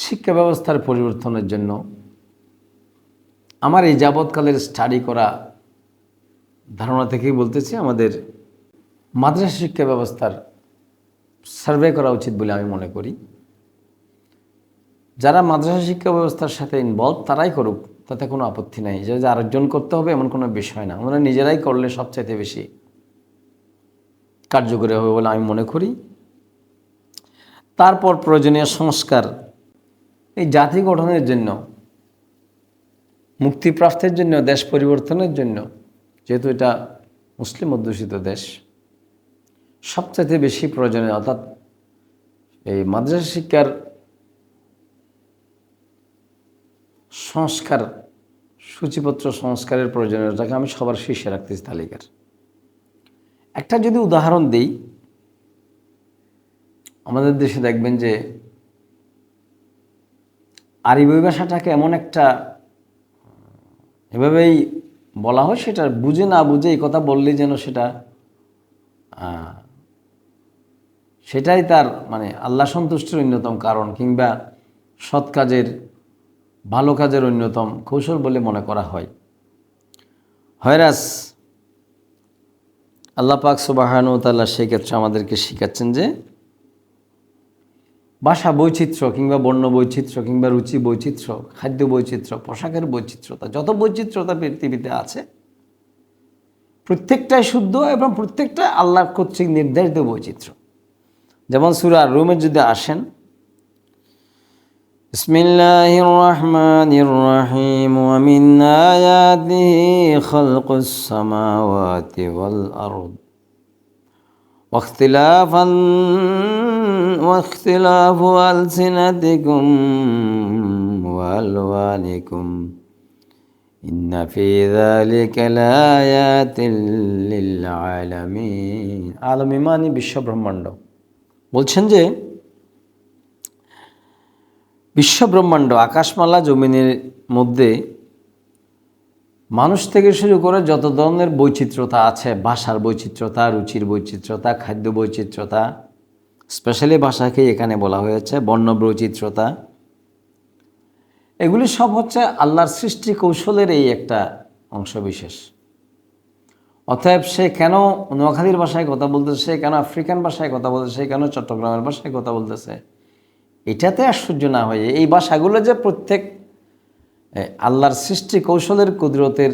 শিক্ষা ব্যবস্থার পরিবর্তনের জন্য আমার এই যাবৎকালের স্টাডি করা ধারণা থেকেই বলতেছি, আমাদের মাদ্রাসা শিক্ষা ব্যবস্থার সার্ভে করা উচিত বলে আমি মনে করি। যারা মাদ্রাসা শিক্ষা ব্যবস্থার সাথে ইনভলভ তারাই করুক, তাতে কোনো আপত্তি নাই। যে আরেকজন করতে হবে, এমন কোনো বিষয় না। আমরা নিজেরাই করলে সবচাইতে বেশি কার্যকরী হবে বলে আমি মনে করি। তারপর প্রয়োজনীয় সংস্কার এই জাতি গঠনের জন্য, মুক্তিপ্রাপ্তের জন্য, দেশ পরিবর্তনের জন্য, যেহেতু এটা মুসলিম অধ্যুষিত দেশ, সবচাইতে বেশি প্রয়োজনীয়, অর্থাৎ এই মাদ্রাসা শিক্ষার সংস্কার, সূচিপত্র সংস্কারের প্রয়োজনীয়তাকে আমি সবার শীর্ষে রাখতেছি তালিকার। একটা যদি উদাহরণ দিই, আমাদের দেশে দেখবেন যে আরবি ভাষাটাকে এমন একটা, এভাবেই বলা হয়, সেটা বুঝে না বুঝে এই কথা বললেই যেন সেটা সেটাই তার মানে আল্লাহ সন্তুষ্টির অন্যতম কারণ কিংবা সৎ কাজের ভালো কাজের অন্যতম কৌশল বলে মনে করা হয়। হয়রাস, আল্লাহ পাক সুবাহানু তাল্লাহ সেক্ষেত্রে আমাদেরকে শিখাচ্ছেন যে ভাষা বৈচিত্র্য কিংবা বর্ণ বৈচিত্র্য কিংবা রুচি বৈচিত্র্য খাদ্য বৈচিত্র্য পোশাকের বৈচিত্র্যতা যত বৈচিত্র্যতা পৃথিবীতে আছে প্রত্যেকটাই শুদ্ধ এবং প্রত্যেকটা আল্লাহ কর্তৃক নির্ধারিত বৈচিত্র্য যেমন সুরা রুমে যদি আসেন بسم الله الرحمن الرحيم ومن آياته خلق السماوات والأرض واختلافا واختلاف ألسنتكم وألوانكم إن في ذلك لآيات للعالمين عالمী মানে বিশ্ব ব্রহ্মাণ্ড বলছেন যে বিশ্ব ব্রহ্মাণ্ড আকাশমালা জমিনের মধ্যে মানুষ থেকে শুরু করে যত ধরনের বৈচিত্র্যতা আছে, ভাষার বৈচিত্র্যতা, রুচির বৈচিত্র্যতা, খাদ্য বৈচিত্র্যতা, স্পেশালি ভাষাকেই এখানে বলা হয়েছে বর্ণ বৈচিত্র্যতা, এগুলি সব হচ্ছে আল্লাহর সৃষ্টি কৌশলের এই একটা অংশ বিশেষ অতএব সে কেন নোয়াখালীর ভাষায় কথা বলতেছে কেন আফ্রিকান ভাষায় কথা বলতেছে কেন চট্টগ্রামের ভাষায় কথা বলতেছে, এটাতে আশ্চর্য না হয়ে এই ভাষাগুলো যে প্রত্যেক আল্লাহর সৃষ্টি কৌশলের কুদরতের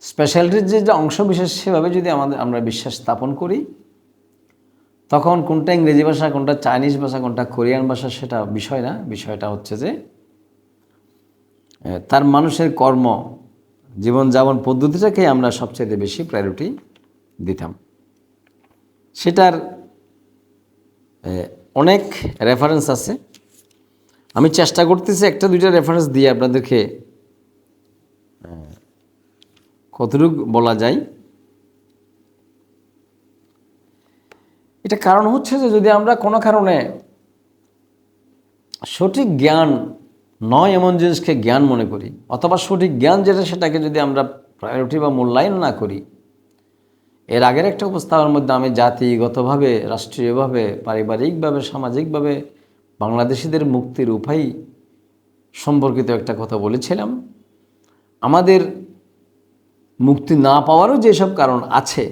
স্পেশালিটির যে যে অংশ বিশেষ সেভাবে যদি আমাদের আমরা বিশ্বাস স্থাপন করি, তখন কোনটা ইংরেজি ভাষা, কোনটা চাইনিজ ভাষা, কোনটা কোরিয়ান ভাষা সেটা বিষয় না। বিষয়টা হচ্ছে যে তার মানুষের কর্ম, জীবনযাপন পদ্ধতিটাকে আমরা সবচেয়ে বেশি প্রায়োরিটি দিতাম। সেটার অনেক রেফারেন্স আছে। আমি চেষ্টা করতেছি একটা দুইটা রেফারেন্স দিয়ে আপনাদেরকে কতটুকু বলা যায়। এটা কারণ হচ্ছে যে যদি আমরা কোনো কারণে সঠিক জ্ঞান নয় এমন জিনিসকে জ্ঞান মনে করি, অথবা সঠিক জ্ঞান যেটা সেটাকে যদি আমরা প্রায়োরিটি বা মূল্যায়ন না করি, এর আগের একটা উপস্থাপনের মধ্যে আমি জাতিগতভাবে, রাষ্ট্রীয়ভাবে, পারিবারিকভাবে, সামাজিকভাবে বাংলাদেশিদের মুক্তির উপায় সম্পর্কিত একটা কথা বলেছিলাম। আমাদের মুক্তি না পাওয়ারও যেসব কারণ আছে,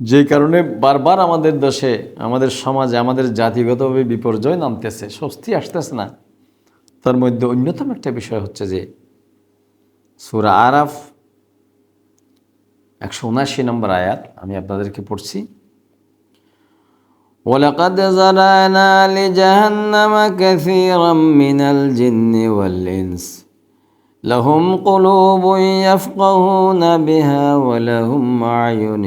যে কারণে বারবার আমাদের দেশে, আমাদের সমাজে, আমাদের জাতিগতভাবে বিপর্যয় নামতেছে, স্বস্তি আসতেছে না। তার মধ্যে অন্যতম একটা বিষয় হচ্ছে যে, সুরা আরাফ একশো উনাশি নম্বর আয়াত, আমি আপনাদেরকে পড়ছি। ولقد زرعنا لجهنم كثيرا من الجن والإنس. لهم قلوب يفقهون بها ولهم أعين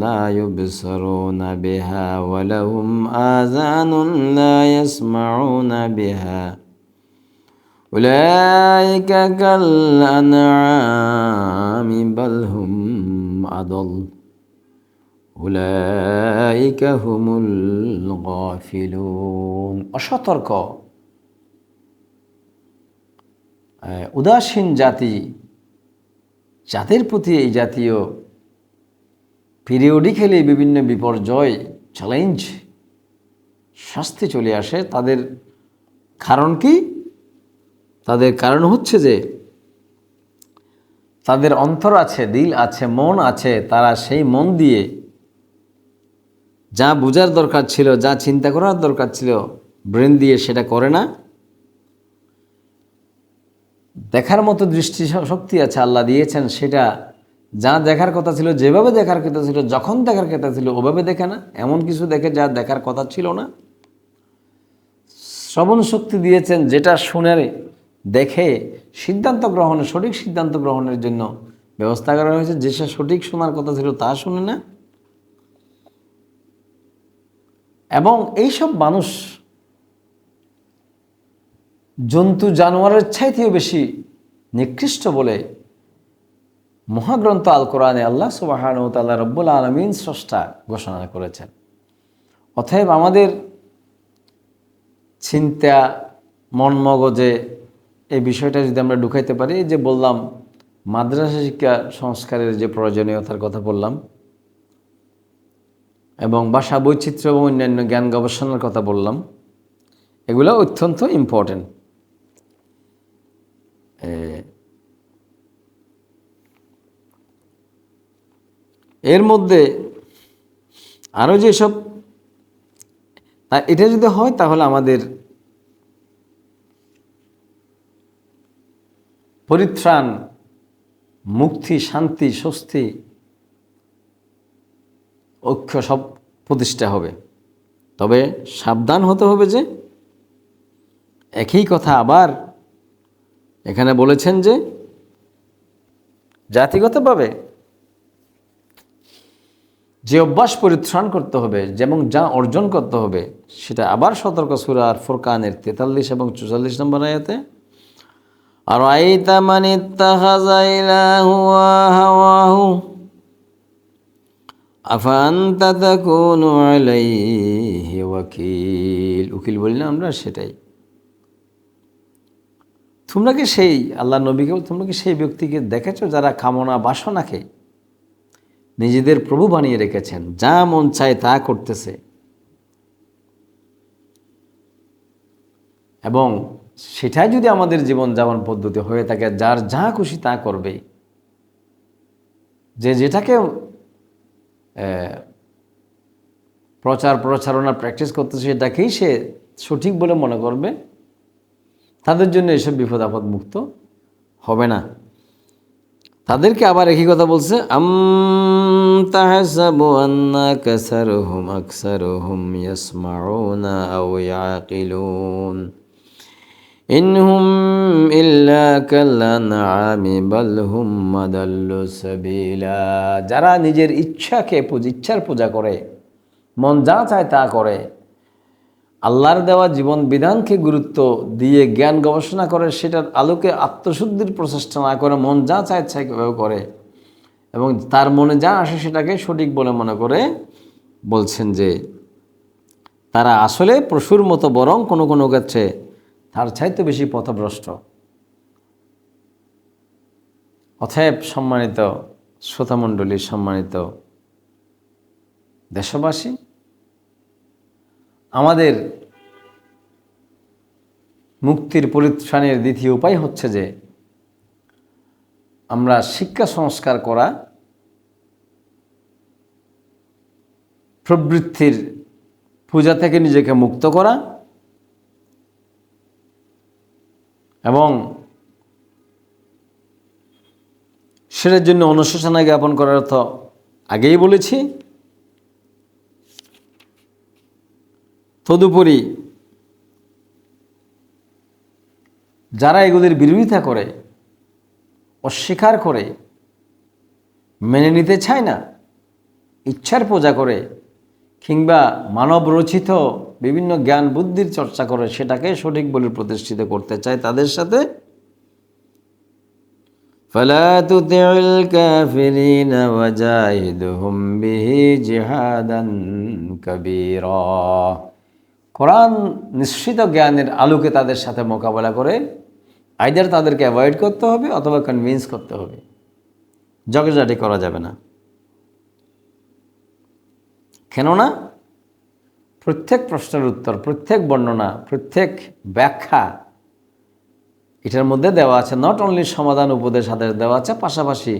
لا يبصرون بها ولهم آذان لا يسمعون بها. أولئك كالأنعام بل هم أضل. অসতর্ক। উদাসীন জাতি, জাতির প্রতি এই জাতীয় পিরিয়ডিক্যালি বিভিন্ন বিপর্যয় চ্যালেঞ্জ শাস্তি চলে আসে। তাদের কারণ কি? তাদের কারণ হচ্ছে যে, তাদের অন্তর আছে, দিল আছে, মন আছে, তারা সেই মন দিয়ে যা বোঝার দরকার ছিল, যা চিন্তা করার দরকার ছিল, ব্রেন দিয়ে সেটা করে না। দেখার মতো দৃষ্টি শক্তি আছে আল্লাহ দিয়েছেন, সেটা যা দেখার কথা ছিল, যেভাবে দেখার কথা ছিল, যখন দেখার কথা ছিল, ওভাবে দেখে না। এমন কিছু দেখে যা দেখার কথা ছিল না। শ্রবণ শক্তি দিয়েছেন, যেটা শুনে, দেখে সিদ্ধান্ত গ্রহণের সঠিক সিদ্ধান্ত গ্রহণের জন্য ব্যবস্থা করা হয়েছে। যে সঠিক শোনার কথা ছিল, তা শুনে না। এবং এইসব মানুষ জন্তু জানোয়ারের চাইতেও বেশি নিকৃষ্ট বলে মহাগ্রন্থ আল কোরআনে আল্লাহ সুবাহানুতাল্লাহ রব্বুল আলমিন স্রষ্টা ঘোষণা করেছেন। অতএব আমাদের চিন্তা মন মগজে এই বিষয়টা যদি আমরা ঢুকাইতে পারি যে বললাম, মাদ্রাসা শিক্ষা সংস্কারের যে প্রয়োজনীয়তার কথা বললাম এবং ভাষা বৈচিত্র্য এবং অন্যান্য জ্ঞান গবেষণার কথা বললাম। এগুলো অত্যন্ত ইম্পর্টেন্ট এর মধ্যে আরও যেসব এটা যদি হয় তাহলে আমাদের পরিত্রাণ, মুক্তি, শান্তি, স্বস্তি ঐক্য সব প্রতিষ্ঠা হবে। তবে সাবধান হতে হবে যে একই কথা আবার এখানে বলেছেন যে জাতিগতভাবে যে অভ্যাস পরিত্রাণ করতে হবে যেমন যা অর্জন করতে হবে, সেটা আবার সতর্ক সুরা আর ফোরকানের তেতাল্লিশ এবং চুয়াল্লিশ নম্বর আয়াতে আর আইতা মানে হাওয়াহু আফান্তা আলাইহি ওয়াকিল। উকিল বলি না আমরা সেটাই। তোমরা কি সেই আল্লাহ নবীকে, তোমরা কি সেই ব্যক্তিকে দেখেছ যারা কামনা বাসনাকে নিজেদের প্রভু বানিয়ে রেখেছেন? যা মন চায় তা করতেছে। এবং সেটাই যদি আমাদের জীবন যাপন পদ্ধতি হয়ে থাকে, যার যা খুশি তা করবে। যে যেটাকে প্রচার প্রচারণা প্র্যাকটিস করতেছে সেটাকেই সে সঠিক বলে মনে করবে। তাদের জন্য এসব বিপদ আপদ মুক্ত হবে না। তাদেরকে আবার একই কথা বলছে, আম তাহসাবু আন্না কাসারহুম আকসারহুম ইনহুম ইল্লা কাল্লানআমি বাল হুম যারা নিজের ইচ্ছাকে ইচ্ছার পূজা করে, মন যা চায় তা করে, আল্লাহর দেওয়া জীবন বিধানকে গুরুত্ব দিয়ে জ্ঞান গবেষণা করে, সেটার আলোকে আত্মশুদ্ধির প্রচেষ্টা না করে, মন যা চায় সেভাবে করে। এবং তার মনে যা আসে সেটাকে সঠিক বলে মনে করে বলছেন যে, তারা আসলে পশুর মতো বরং কোনো কোনো ক্ষেত্রে তার চাইতে বেশি পথভ্রষ্ট। অথব সম্মানিত শ্রোতামণ্ডলী, সম্মানিত দেশবাসী, আমাদের মুক্তির পরিত্রাণের দ্বিতীয় উপায় হচ্ছে যে, আমরা শিক্ষা সংস্কার করা, প্রবৃত্তির পূজা থেকে নিজেকে মুক্ত করা এবং সেটার জন্য অনুশোচনা জ্ঞাপন করার অর্থ আগেই বলেছি, তদুপরি যারা এগুলির বিরোধিতা করে, অস্বীকার করে, মেনে নিতে চায় না, ইচ্ছার পূজা করে, কিংবা মানব রচিত বিভিন্ন জ্ঞান বুদ্ধির চর্চা করে সেটাকে সঠিক বলে প্রতিষ্ঠিত করতে চায় তাদের সাথে فلا تطع الكافرين وجاهدهم به جهادا كبيرا কোরআন নিশ্চিত জ্ঞানের আলোকে তাদের সাথে মোকাবেলা করে আইদার তাদেরকে অ্যাভয়েড করতে হবে অথবা কনভিন্স করতে হবে জগজাটি করা যাবে না কেননা প্রত্যেক প্রশ্নের উত্তর, প্রত্যেক বর্ণনা, প্রত্যেক ব্যাখ্যা এটার মধ্যে দেওয়া আছে। নট অনলি সমাধান উপদেশ আদেশ দেওয়া আছে, পাশাপাশি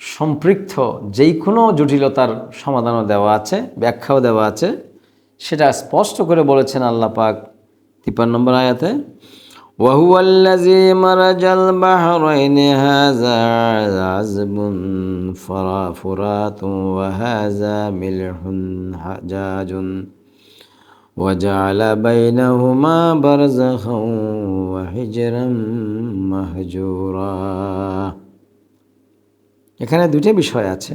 সম্পৃক্ত যেই কোনো জটিলতার সমাধানও দেওয়া আছে, ব্যাখ্যাও দেওয়া আছে, সেটা স্পষ্ট করে বলেছেন আল্লাহ পাক তিপ্পান্ন নম্বর আয়াতে। وهو الذي مرج البحرين هذا عذب فرا- فرات وهذا ملح حجاج وجعل بينهما برزخا وحجرا مهجورا এখানে দুটো বিষয় আছে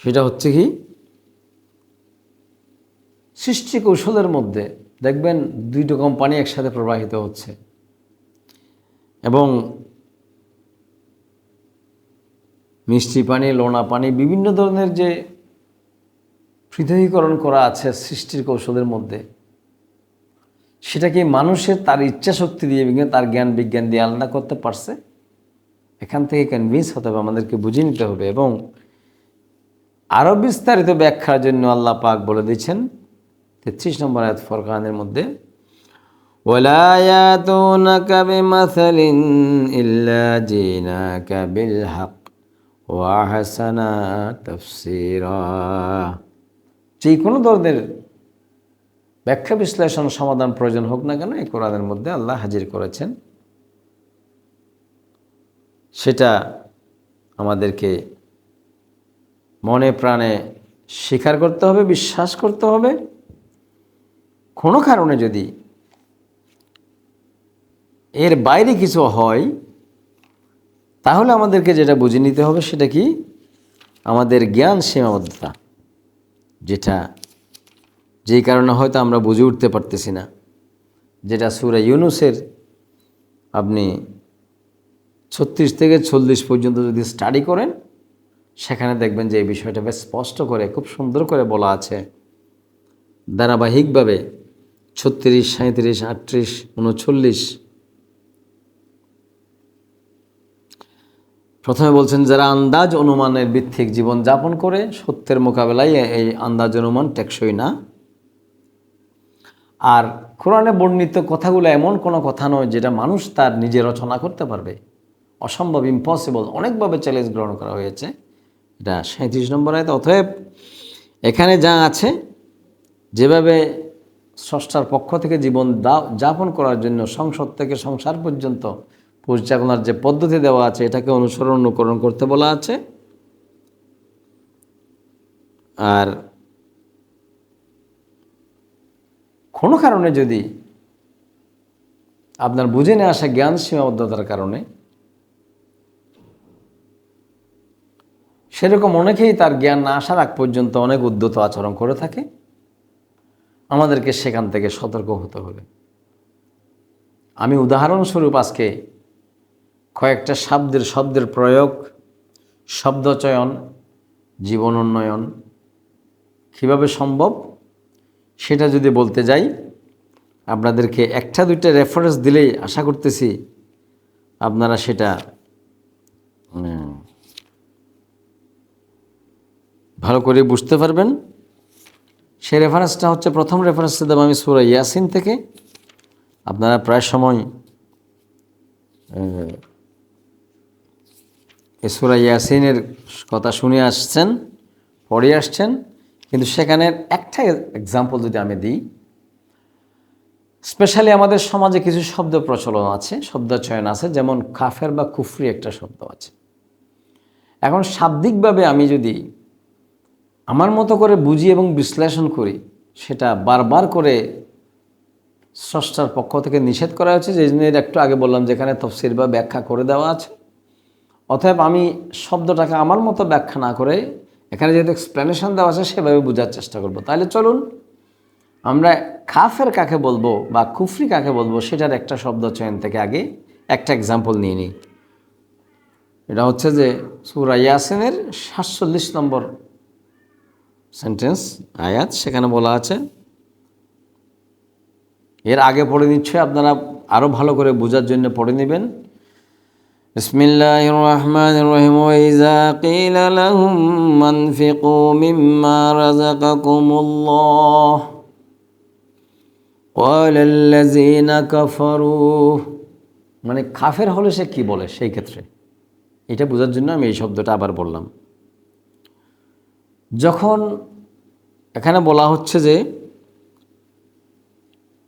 সেটা হচ্ছে কি সৃষ্টি কৌশলের মধ্যে দেখবেন দুইটো কোম্পানি একসাথে প্রবাহিত হচ্ছে। এবং মিষ্টি পানি, লোনা পানি, বিভিন্ন ধরনের যে পৃথকীকরণ করা আছে সৃষ্টির কৌশলের মধ্যে, সেটাকে মানুষের তার ইচ্ছা শক্তি দিয়ে বিজ্ঞান, তার জ্ঞান বিজ্ঞান দিয়ে আলাদা করতে পারছে, এখান থেকে কনভিন্স হতে হবে, আমাদেরকে বুঝে নিতে হবে। এবং আরও বিস্তারিত ব্যাখ্যার জন্য আল্লাহ পাক বলে দিয়েছেন তেত্রিশ নম্বর আয়াত ফরকানের মধ্যে ولا ياتونك بمثل إلا جيناك بالحق وأحسن تفسيرا যে কোনো ধরনের ব্যাখ্যা বিশ্লেষণ সমাধান প্রয়োজন হোক না কেন এই কোরআনের মধ্যে আল্লাহ হাজির করেছেন সেটা আমাদেরকে মনে প্রাণে স্বীকার করতে হবে বিশ্বাস করতে হবে কোনো কারণে যদি এর বাইরে কিছু হয়, তাহলে আমাদেরকে যেটা বুঝে নিতে হবে সেটা কি? আমাদের জ্ঞান সীমাবদ্ধতা, যেটা যেই কারণে হয়তো আমরা বুঝে উঠতে পারতেছি না। যেটা সুরা ইউনুসের আপনি ছত্রিশ থেকে চল্লিশ পর্যন্ত যদি স্টাডি করেন, সেখানে দেখবেন যে এই বিষয়টা বেশ স্পষ্ট করে, খুব সুন্দর করে বলা আছে। ধারাবাহিকভাবে ছত্রিশ সাঁত্রিশ আটত্রিশ, উনচল্লিশ। প্রথমে বলছেন, যারা আন্দাজ অনুমানের ভিত্তিক জীবন যাপন করে, সত্যের মোকাবেলায় এই আন্দাজ অনুমান টেকসই না। আর কোরআনে বর্ণিত কথাগুলো এমন কোনো কথা নয় যেটা মানুষ তার নিজে রচনা করতে পারবে। অসম্ভব ইম্পসিবল অনেকভাবে চ্যালেঞ্জ গ্রহণ করা হয়েছে। এটা সাঁত্রিশ নম্বর আয়তে। অতএব এখানে যা আছে, যেভাবে স্রষ্টার পক্ষ থেকে জীবন যাপন করার জন্য সংসদ থেকে সংসার পর্যন্ত পরিচালনার যে পদ্ধতি দেওয়া আছে, এটাকে অনুসরণ, অনুকরণ করতে বলা আছে। আর কোনো কারণে যদি আপনার বুঝে নিয়ে আসা জ্ঞান সীমাবদ্ধতার কারণে, সেরকম অনেকেই তার জ্ঞান না আসার আগ পর্যন্ত অনেক উদ্যত আচরণ করে থাকে। আমাদেরকে সেখান থেকে সতর্ক হতে হবে। আমি উদাহরণস্বরূপ আজকে কয়েকটা শব্দের শব্দের প্রয়োগ শব্দচয়ন জীবন উন্নয়ন কীভাবে সম্ভব সেটা যদি বলতে যাই, আপনাদেরকে একটা দুইটা রেফারেন্স দিলেই আশা করতেছি আপনারা সেটা ভালো করে বুঝতে পারবেন। সেই রেফারেন্সটা হচ্ছে প্রথম রেফারেন্সটা দেবো আমি সুরা ইয়াসিন থেকে। আপনারা প্রায় সময় সুরা ইয়াসিনের কথা শুনে আসছেন, পড়ে আসছেন, কিন্তু সেখানের একটা এক্সাম্পল যদি আমি দিই স্পেশালি আমাদের সমাজে কিছু শব্দ প্রচলন আছে, শব্দচয়ন আছে, যেমন কাফের বা কুফরি একটা শব্দ আছে। এখন শাব্দিকভাবে আমি যদি আমার মতো করে বুঝি এবং বিশ্লেষণ করি, সেটা বারবার করে স্রষ্টার পক্ষ থেকে নিষেধ করা হয়েছে, যে জন্য একটু আগে বললাম যেখানে তফসির বা ব্যাখ্যা করে দেওয়া আছে। অতএব আমি শব্দটাকে আমার মতো ব্যাখ্যা না করে এখানে যেহেতু এক্সপ্লেনেশন দেওয়া আছে, সেভাবে বোঝার চেষ্টা করব। তাহলে চলুন, আমরা কাফের কাকে বলব বা কুফরি কাকে বলব, সেটার একটা শব্দ চয়ন থেকে আগে একটা এক্সাম্পল নিয়ে নিই। এটা হচ্ছে যে সুরা ইয়াসিনের সাতচল্লিশ নম্বর সেন্টেন্স আয়াত সেখানে বলা আছে এর আগে পড়ে নিচ্ছে আপনারা আরও ভালো করে বোঝার জন্য পড়ে নেবেন بسم الله الرحمن الرحيم وإذا قيل لهم أنفقوا مما رزقكم الله قال الذين كفروا মানে কাফের হলে সে কি বলে সেই ক্ষেত্রে এটা বোঝার জন্য আমি এই শব্দটা আবার বললাম যখন এখানে বলা হচ্ছে যে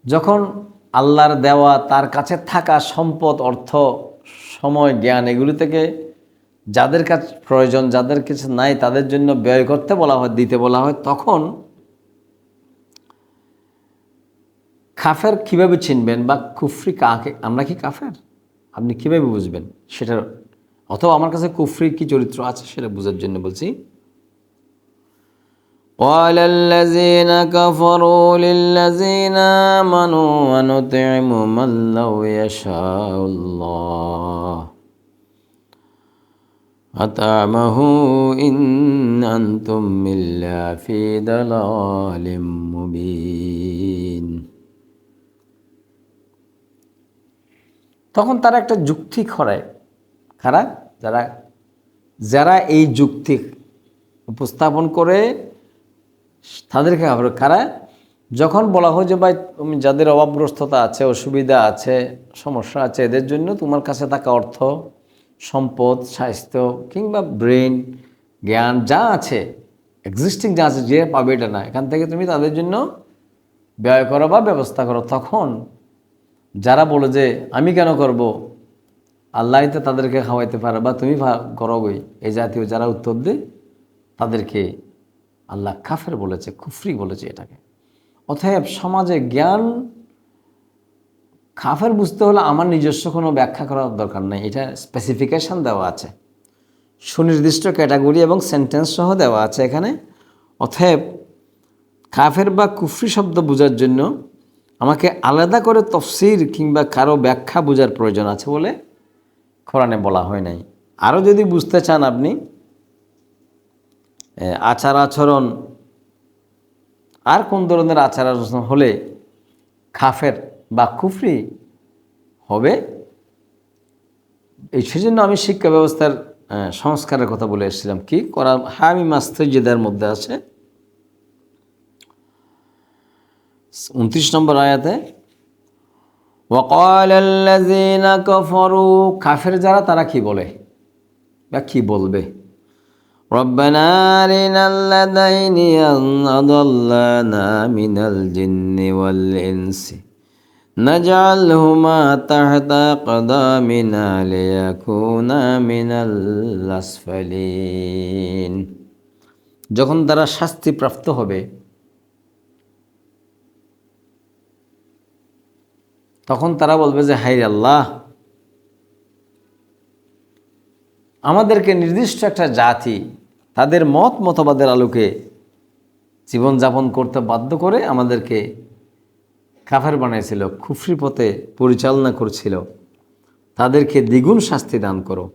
যখন আল্লাহর দেওয়া, তার কাছে থাকা সম্পদ, অর্থ, সময়, জ্ঞান, এগুলি থেকে যাদের কাছে প্রয়োজন, যাদের কিছু নাই, তাদের জন্য ব্যয় করতে বলা হয়, দিতে বলা হয়, তখন কাফের কীভাবে চিনবেন বা কুফরি কাকে, আমরা কি কাফের? আপনি কীভাবে বুঝবেন সেটার? অথবা আমার কাছে কুফরি কি চরিত্র আছে সেটা বোঝার জন্য বলছি। قال الذين كفروا للذين آمنوا ونطعم من لو يشاء الله أطعمه إن أنتم إلا في ضلال مبين তখন তারা একটা যুক্তি খরায় কারা যারা যারা এই যুক্তি উপস্থাপন করে তাদেরকে আবার কারা? যখন বলা হয় যে, ভাই, তুমি যাদের অভাবগ্রস্ততা আছে, অসুবিধা আছে, সমস্যা আছে, এদের জন্য তোমার কাছে থাকা অর্থ, সম্পদ, স্বাস্থ্য কিংবা ব্রেন, জ্ঞান যা আছে এক্সিস্টিং যা আছে, যে পাবে এটা না, এখান থেকে তুমি তাদের জন্য ব্যয় করো বা ব্যবস্থা করো। তখন যারা বলে যে, আমি কেন করব? আল্লাহ তাদেরকে খাওয়াইতে পারে বা তুমি করো গই এই জাতীয় যারা উত্তর দেয়, তাদেরকে আল্লাহ কাফের বলেছে, কুফরি বলেছে এটাকে। অতএব সমাজে জ্ঞান কাফের বুঝতে হলে আমার নিজস্ব কোনো ব্যাখ্যা করার দরকার নেই। এটা স্পেসিফিকেশান দেওয়া আছে। সুনির্দিষ্ট ক্যাটাগরি এবং সেন্টেন্স সহ দেওয়া আছে এখানে। অতএব কাফের বা কুফরি শব্দ বোঝার জন্য আমাকে আলাদা করে তফসির কিংবা কারও ব্যাখ্যা বোঝার প্রয়োজন আছে বলে কোরআনে বলা হয় নাই। আরও যদি বুঝতে চান আপনি আচার আচরণ, আর কোন ধরনের আচার আচরণ হলে খাফের বা কুফরি হবে? এই সেজন্য আমি শিক্ষা ব্যবস্থার সংস্কারের কথা বলে এসেছিলাম। কি? করা হামি মাস্তেজিদার মধ্যে আছে। উনত্রিশ নম্বর আয়াতে, ওয়াকাল কফরু যারা, তারা কি বলে? বা কি বলবে? ربنا أرنا الذين أضلنا من الجن والإنس نجعلهما تحت قدامنا ليكونا من الأسفلين যখন তারা শাস্তিপ্রাপ্ত হবে তখন তারা বলবে যে হাই আল্লাহ আমাদেরকে নির্দিষ্ট একটা জাতি তাদের মত মতবাদের আলোকে জীবনযাপন করতে বাধ্য করে আমাদেরকে কাফের বানাইছিল, খুফরি পথে পরিচালনা করছিল। তাদেরকে দ্বিগুণ শাস্তি দান করো।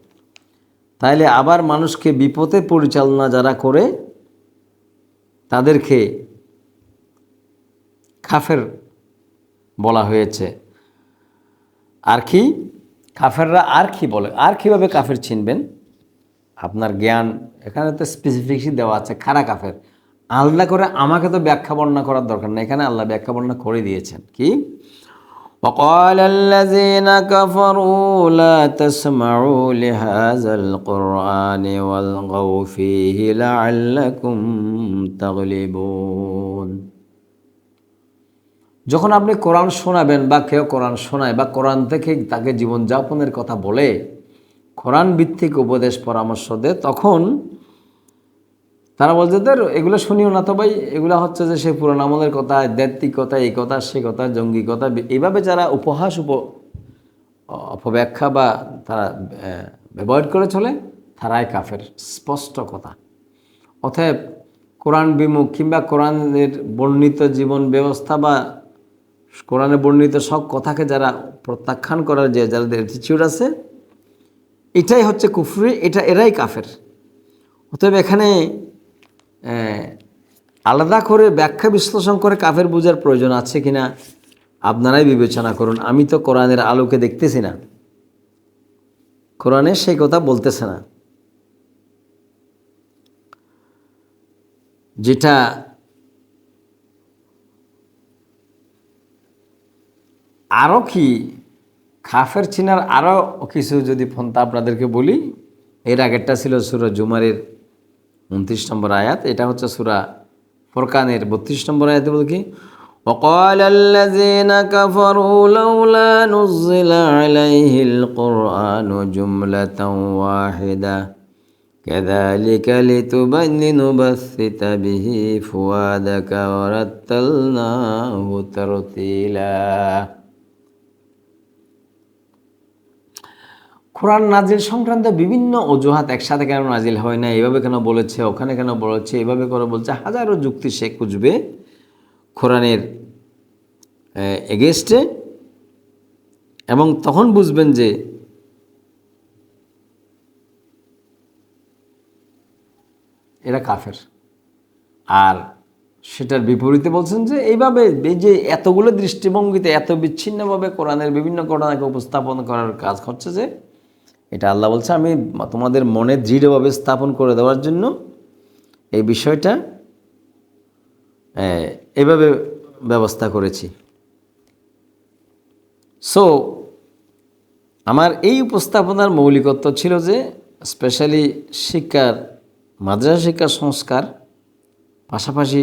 তাইলে আবার মানুষকে বিপদে পরিচালনা যারা করে, তাদেরকে কাফের বলা হয়েছে। আর কি? কাফেররা আর কি বলে? আর কীভাবে কাফের চিনবেন? আপনার জ্ঞান এখানে তো স্পেসিফিকই দেওয়া আছে খারা কাফের আলাদা করে আমাকে তো ব্যাখ্যা বর্ণনা করার দরকার নেই এখানে আল্লাহ ব্যাখ্যা বর্ণনা করে দিয়েছেন কি وقال الذين كفروا لا تسمعوا لهذا القرآن والغوا فيه لعلكم تغلبون যখন আপনি কোরআন শোনাবেন বা কেউ কোরআন শোনায় বা কোরআন থেকে তাকে জীবনযাপনের কথা বলে কোরআন ভিত্তিক উপদেশ পরামর্শ দেয়, তখন তারা বলছে তোর এগুলো শুনিও না তো ভাই, এগুলো হচ্ছে যে সে পুরান আমলের কথা আধ্যাত্মিক কথা, এই কথা, সে কথা, জঙ্গি কথা। এইভাবে যারা উপহাস, উপ, অপব্যাখ্যা বা তারা ব্যবহার করে চলে, তারাই কাফের। স্পষ্ট কথা। অতএব কোরআন বিমুখ কিংবা কোরআনের বর্ণিত জীবন ব্যবস্থা বা কোরআনে বর্ণিত সব কথাকে যারা প্রত্যাখ্যান করার যে, যাদের অ্যাটিচিউড আছে এটাই হচ্ছে কুফরি, এটা এরাই কাফের। অতএব এখানে আলাদা করে ব্যাখ্যা বিশ্লেষণ করে কাফের বোঝার প্রয়োজন আছে কিনা, আপনারাই বিবেচনা করুন। আমি তো কোরআনের আলোকে দেখতেছি না। কোরআনে সেই কথা বলতেছে না। যেটা আরও কি খাফের চিনার আরও কিছু যদি ফোনটা আপনাদেরকে বলি এর আগেরটা ছিল সুরা জুমারের উনত্রিশ নম্বর আয়াত এটা হচ্ছে সুরা ফোরকানের বত্রিশ নম্বর আয়াতে বল কি وقال الذين كفروا لولا نزل عليه القرآن جملة واحدة كذلك لتبين بثت به فؤادك ورتلناه ترتيلا কোরআন নাজিল সংক্রান্ত বিভিন্ন অজুহাত একসাথে কেন নাজিল হয় না এভাবে কেন বলেছে? ওখানে কেন বলেছে? এভাবে করে বলছে? হাজারো যুক্তি সে খুঁজবে কোরআনের এগেস্টে এবং তখন বুঝবেন যে এরা কাফের। আর সেটার বিপরীতে বলছেন যে এইভাবে এই যে এতগুলো দৃষ্টিভঙ্গিতে এত বিচ্ছিন্নভাবে কোরআনের বিভিন্ন ঘটনাকে উপস্থাপন করার কাজ হচ্ছে যে এটা আল্লাহ বলছে, আমি তোমাদের মনে দৃঢ়ভাবে স্থাপন করে দেওয়ার জন্য এই বিষয়টা এভাবে ব্যবস্থা করেছি। সো আমার এই উপস্থাপনার মৌলিকত্ব ছিল যে স্পেশালি শিক্ষার, মাদ্রাসা শিক্ষার সংস্কার, পাশাপাশি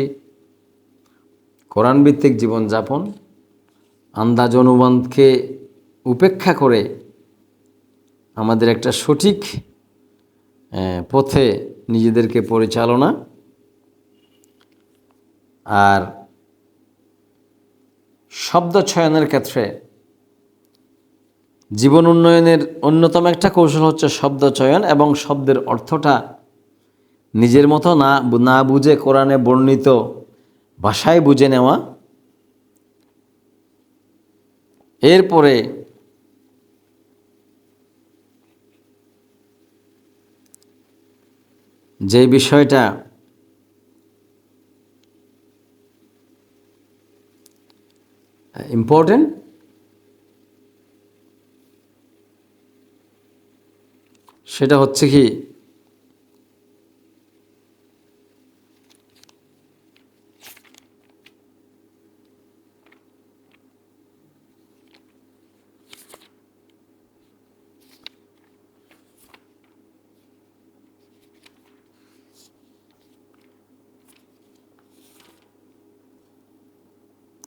কোরআনভিত্তিক জীবনযাপন আন্দাজ অনুবন্ধকে উপেক্ষা করে আমাদের একটা সঠিক পথে নিজেদেরকে পরিচালনা। আর শব্দ ছয়নের ক্ষেত্রে জীবন উন্নয়নের অন্যতম একটা কৌশল হচ্ছে শব্দ চয়ন এবং শব্দের অর্থটা নিজের মতো না না বুঝে কোরআনে বর্ণিত ভাষায় বুঝে নেওয়া। এরপরে যে বিষয়টা ইম্পর্টেন্ট সেটা হচ্ছে কি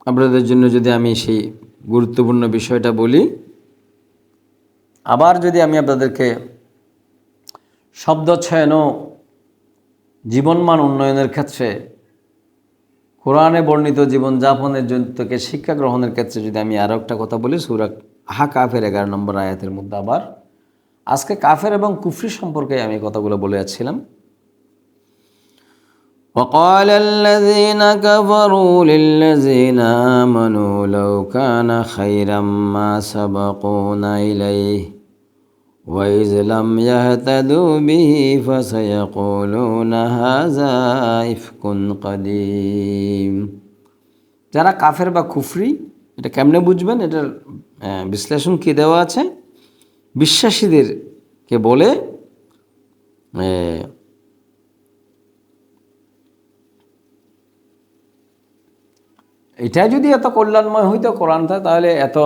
আপনাদের জন্য যদি আমি সেই গুরুত্বপূর্ণ বিষয়টা বলি, আবার যদি আমি আপনাদেরকে শব্দচ্ছয়ন ও জীবনমান উন্নয়নের ক্ষেত্রে, কোরআনে বর্ণিত জীবনযাপনের জন্য থেকে শিক্ষা গ্রহণের ক্ষেত্রে যদি আমি আরও একটা কথা বলি, সুরা আহা কাফের এগারো নম্বর আয়াতের মধ্যে আবার, আজকে কাফের এবং কুফরি সম্পর্কে আমি কথাগুলো বলে যাচ্ছিলাম। وقال الذين كفروا للذين آمنوا لو كان خيرا ما سبقونا إليه وإذ لم يهتدوا به فسيقولون هذا إفك قديم যারা কাফের বা কুফরি এটা কেমনে বুঝবেন এটার বিশ্লেষণ কি দেওয়া আছে বিশ্বাসীদেরকে বলে এটা যদি এত কল্যাণময় হইতো কোরআনটা তাহলে এত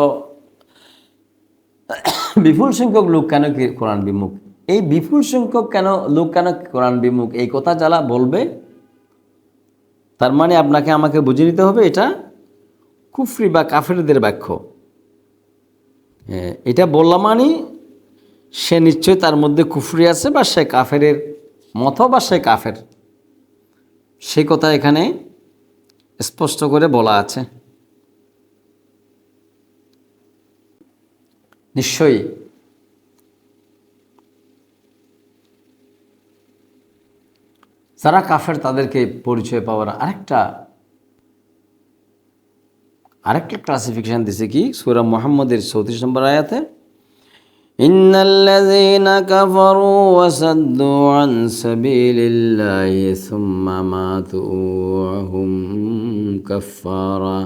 বিপুল সংখ্যক লোক কেন কোরআন বিমুখ? এই বিপুল সংখ্যক কেন লোক কেন কোরআন বিমুখ? এই কথা যারা বলবে, তার মানে আপনাকে আমাকে বুঝে নিতে হবে এটা কুফরি বা কাফেরদের বাক্য। এটা বললাম মানে সে নিশ্চয় তার মধ্যে কুফরি আছে বা সে কাফের মতো বা সে কাফের। সে কথা এখানে স্পষ্ট করে বলা আছে। নিশ্চয়ই। যারা কাফের, তাদেরকে পরিচয় পাওয়ার আরেকটা আরেকটা ক্লাসিফিকেশন দিছে কি? সুরা মোহাম্মদের চৌত্রিশ নম্বর আয়াতে। إن الذين كفروا وصدوا عن سبيل الله ثم ماتوا وهم كفارا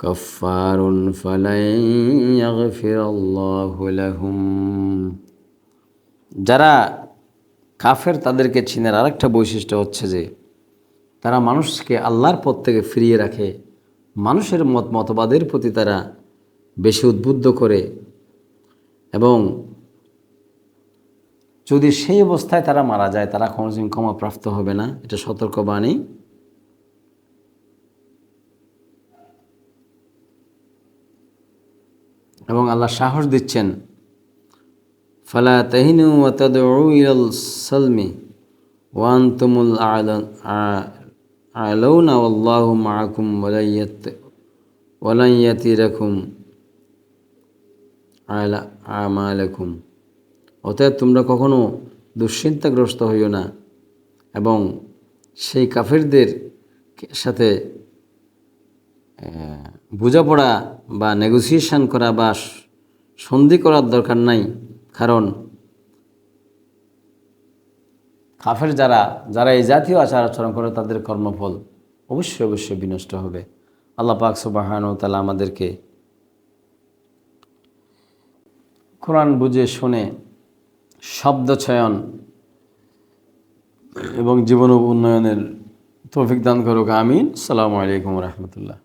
كفار فلن يغفر الله لهم যারা কাফের তাদেরকে চীনের আরেকটা বৈশিষ্ট্য হচ্ছে যে তারা মানুষকে আল্লাহর পথ থেকে ফিরিয়ে রাখে মানুষের মত মতবাদের প্রতি তারা বেশি উদ্বুদ্ধ করে এবং যদি সেই অবস্থায় তারা মারা যায়, তারা কোনোদিন ক্ষমাপ্রাপ্ত হবে না। এটা সতর্কবাণী। এবং আল্লাহ সাহস দিচ্ছেন, ফালা তাহিনু ওয়াতাদউ ইলাল সালমি ওয়ান তুমুল আলাউনা আল্লাহু মাআকুম ওয়ালাইয়াত ওয়ালাইয়াতিরাকুম আলা অতএব তোমরা কখনো দুশ্চিন্তাগ্রস্ত হইও না এবং সেই কাফেরদের সাথে বোঝাপড়া বা নেগোসিয়েশন করা বা সন্ধি করার দরকার নাই। কারণ কাফের যারা যারা এই জাতীয় আচার আচরণ করে তাদের কর্মফল অবশ্যই অবশ্যই বিনষ্ট হবে। আল্লাহ পাক সুবাহান তালা আমাদেরকে কোরআন বুঝে শুনে শব্দ চয়ন এবং জীবন উন্নয়নের তৌফিক দান করুক। আমিন। সালামু আলাইকুম রহমতুল্লাহ।